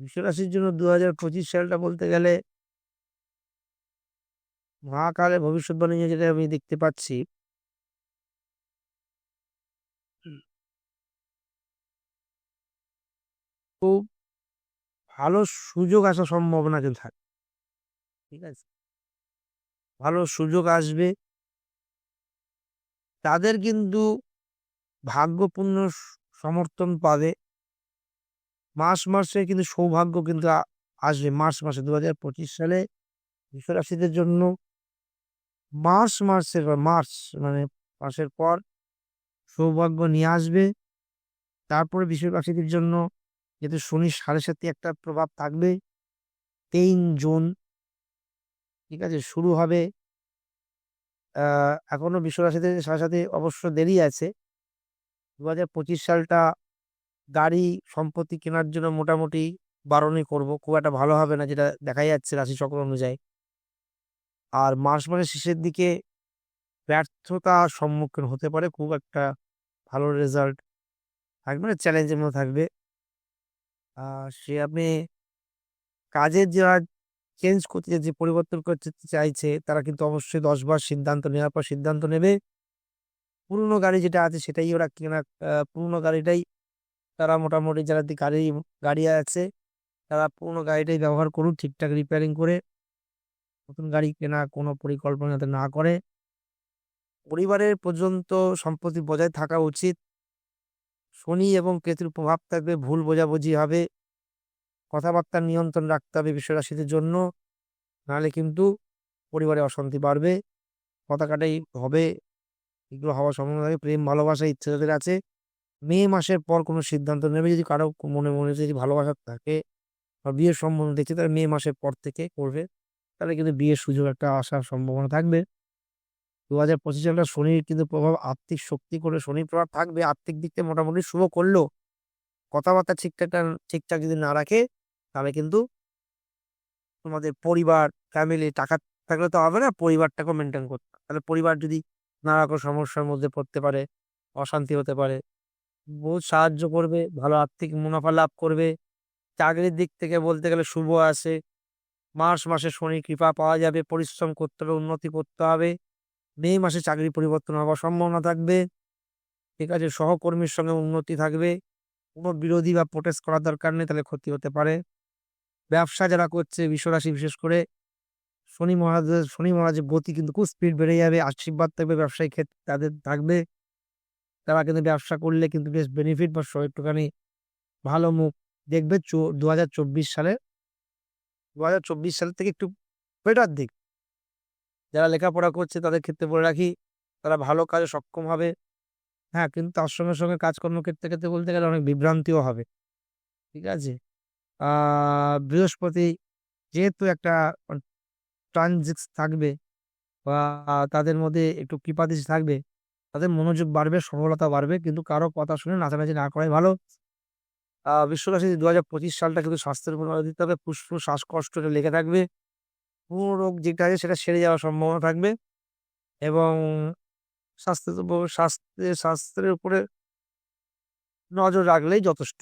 বিশ্বরাশির জন্য দু হাজার পঁচিশ সালটা বলতে গেলে মহাকালে ভবিষ্যৎবাণী যেটা আমি দেখতে পাচ্ছি। খুব ভালো সুযোগ আসার সম্ভাবনা কিন্তু থাকে ঠিক আছে? ভালো সুযোগ আসবে। তাদের কিন্তু ভাগ্যপূর্ণ সমর্থন পাবে। মাস মাসে কিন্তু সৌভাগ্য কিন্তু আসবে। মার্চ মাসে দু হাজার পঁচিশ সালে বিশ্বরাশিদের জন্য মার্চ মাসের মার্চ মানে মাসের পর সৌভাগ্য নিয়ে আসবে। তারপরে বিশ্বরাশিদের জন্য যেহেতু শনি সাড়ে সাথে একটা প্রভাব থাকবে তিন জুন ঠিক আছে, শুরু হবে। এখনও বিশ্বরাশিদের সাথে সাথে অবশ্য দেরি আছে। দু হাজার পঁচিশ সালটা গাড়ি সম্পত্তি কেনার জন্য মোটামুটি বারণই করব। খুব একটা ভালো হবে না যেটা দেখা যাচ্ছে রাশিচক্র অনুযায়ী। আর মার্চ মাসের শেষের দিকে ব্যর্থতার সম্মুখীন হতে পারে, খুব একটা ভালো রেজাল্ট থাকবে না চ্যালেঞ্জের মধ্যে থাকবে। সে আপনি কাজের যারা চেঞ্জ করতে যে পরিবর্তন করতে চাইছে, তারা কিন্তু অবশ্যই দশবার সিদ্ধান্ত নেওয়ার পর সিদ্ধান্ত নেবে। পুরনো গাড়ি যেটা আছে, সেটাই ওরা কেনা পুরনো গাড়িটাই তারা মোটামুটি যারা গাড়ি গাড়ি আছে, তারা পুরনো গাড়িটাই ব্যবহার করুন ঠিকঠাক রিপেয়ারিং করে, নতুন গাড়ি কেনা কোনো পরিকল্পনা যাতে না করে। পরিবারের পর্যন্ত সম্পত্তি বজায় থাকা উচিত। শনি এবং কেতুর প্রভাব থাকবে, ভুল বোঝাবুঝি হবে, কথাবার্তা নিয়ন্ত্রণ রাখতে হবে বিশ্বরাশিদের জন্য, নাহলে কিন্তু পরিবারে অশান্তি বাড়বে, পতাকাটাই হবে, এগুলো হওয়ার সম্ভাবনা থাকে, প্রেম, ভালোবাসা, ইচ্ছে যাদের আছে মে মাসের পর কোনো সিদ্ধান্ত নেবে যদি কারও মনে মনে যদি ভালোবাসা থাকে বা বিয়ের সম্বন্ধ দেখছে তারা মে মাসের পর থেকে করবে। তাহলে কিন্তু বিয়ের সুযোগ একটা আসার সম্ভাবনা থাকবে। দু হাজার পঁচিশ সালটা শনির কিন্তু প্রভাব আর্থিক শক্তি করে শনির প্রভাব থাকবে। আর্থিক দিক থেকে মোটামুটি শুভ করলেও কথাবার্তা ঠিকঠাক ঠিকঠাক যদি না রাখে, তাহলে কিন্তু তোমাদের পরিবার ফ্যামিলি টাকা থাকলে তো হবে না, পরিবারটাকেও মেনটেন করতে তাহলে পরিবার যদি নানা রকম সমস্যার মধ্যে পড়তে পারে, অশান্তি হতে পারে বহুত সাহায্য করবে, ভালো আর্থিক মুনাফা লাভ করবে। চাকরির দিক থেকে বলতে গেলে শুভ আছে। মার্চ মাসে শনি কৃপা পাওয়া যাবে, পরিশ্রম করতে হবে, উন্নতি করতে হবে। মে মাসে চাকরি পরিবর্তন হওয়ার সম্ভাবনা থাকবে। ঠিক আছে, সহকর্মীর সঙ্গে উন্নতি থাকবে। কোনো বিরোধী বা প্রোটেস্ট করার দরকার নেই, তাহলে ক্ষতি হতে পারে। ব্যবসা যারা করছে, বিশ্বরাশি বিশেষ করে, শনি মহারাজের শনি মহারাজের গতি কিন্তু খুব স্পিড বেড়ে যাবে। আশীর্বাদ থাকবে ব্যবসায়ী ক্ষেত্রে তাদের থাকবে। তারা কিন্তু ব্যবসা করলে কিন্তু বেশ বেনিফিট বা একটুখানি ভালো মুখ। দেখবে চো দু হাজার চব্বিশ সালে দু হাজার চব্বিশ সাল থেকে একটু বেটার দিক। যারা লেখাপড়া করছে তাদের ক্ষেত্রে বলে রাখি, তারা ভালো কাজে সক্ষম হবে। হ্যাঁ কিন্তু তার সঙ্গে সঙ্গে কাজকর্ম ক্ষেত্রে ক্ষেত্রে বলতে গেলে অনেক বিভ্রান্তিও হবে। ঠিক আছে? বৃহস্পতি যেহেতু একটা ট্রানজিক্স থাকবে বা তাদের মধ্যে একটু কৃপাদিস থাকবে তাদের মনোযোগ বাড়বে, সফলতা বাড়বে। কিন্তু কারও কথা শুনে নাচানাচি না করাই ভালো। বিশ্বকাশী দু হাজার পঁচিশ সালটা কিন্তু স্বাস্থ্যের উপর দিতে হবে। ফুসফুস শ্বাসকষ্ট লেগে থাকবে। পুরো রোগ যেটা আছে সেটা সেরে যাওয়ার সম্ভাবনা থাকবে। এবং স্বাস্থ্যের স্বাস্থ্যের স্বাস্থ্যের উপরে নজর রাখলেই যথেষ্ট।